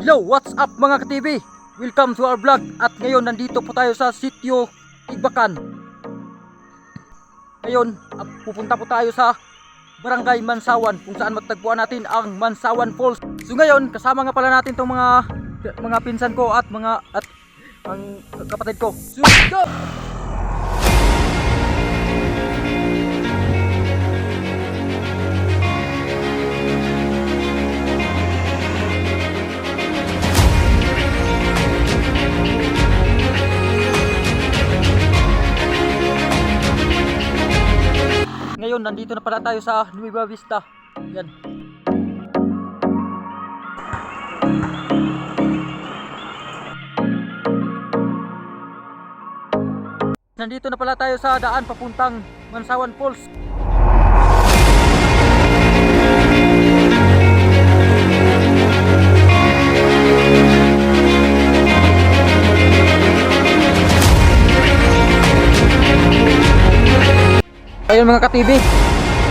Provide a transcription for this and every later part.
Yo, what's up mga ka-TV? Welcome to our vlog at ngayon nandito po tayo sa sitio Igbakan. Ngayon, ah, pupunta po tayo sa Barangay Mansawan kung saan magtagpuan natin ang Mansawan Falls. So ngayon, kasama nga pala natin tong mga mga pinsan ko at mga at ang kapatid ko. So, go! Ngayon, nandito na pala tayo sa Nueva Vista. Yan. Nandito na pala tayo sa daan papuntang Mansawan Falls. Ayun mga ka-TV.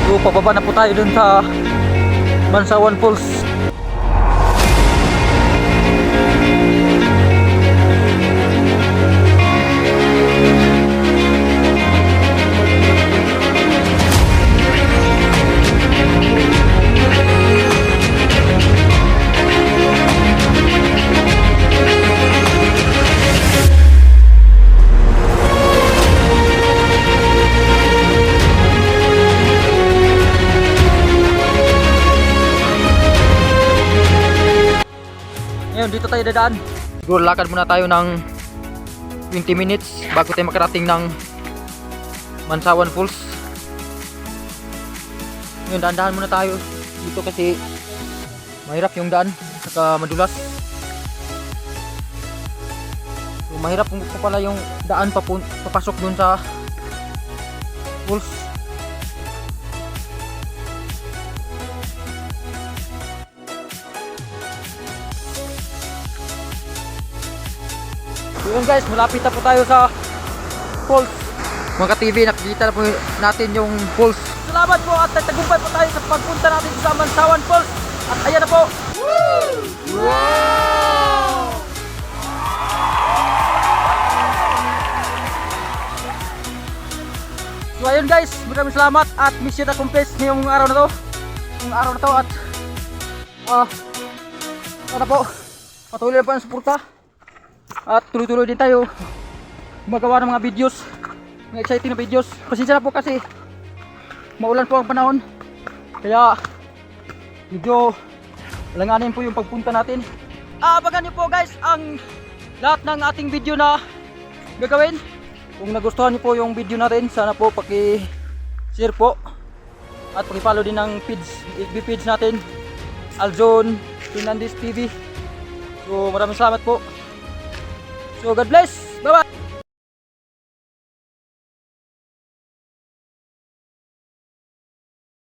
So pababa na po tayo dun sa Mansawan Falls. Ngayon dito tayo dadaan. Siguro lakad muna tayo ng 20 minutes bago tayo makarating ng Mansawan Falls. Ngayon dahan-dahan muna tayo dito kasi mahirap yung daan saka madulas. So, mahirap po pala yung daan papun papasok dun sa falls. Yun guys, malapit na po tayo sa falls. Mga TV, nakikita na po natin yung falls. Salamat po at nagtagumpay po tayo sa pagpunta natin sa Mansawan Falls. At ayan na po. So ayun guys, maraming salamat at mission accomplished ngayong araw na to. Ngayong araw na to at ah sana po patuloy na po ang suporta at tuloy-tuloy din tayo gumagawa ng mga videos. Mga exciting na videos. Pasensya na po kasi maulan po ang panahon. Kaya medyo langanin po yung pagpunta natin. Abangan nyo po guys ang lahat ng ating video na gagawin. Kung nagustuhan nyo po yung video natin sana po paki share po. At paki-follow din ng feeds FB feeds natin. Alzon Fernandez TV so maraming salamat po So God bless. Bye bye.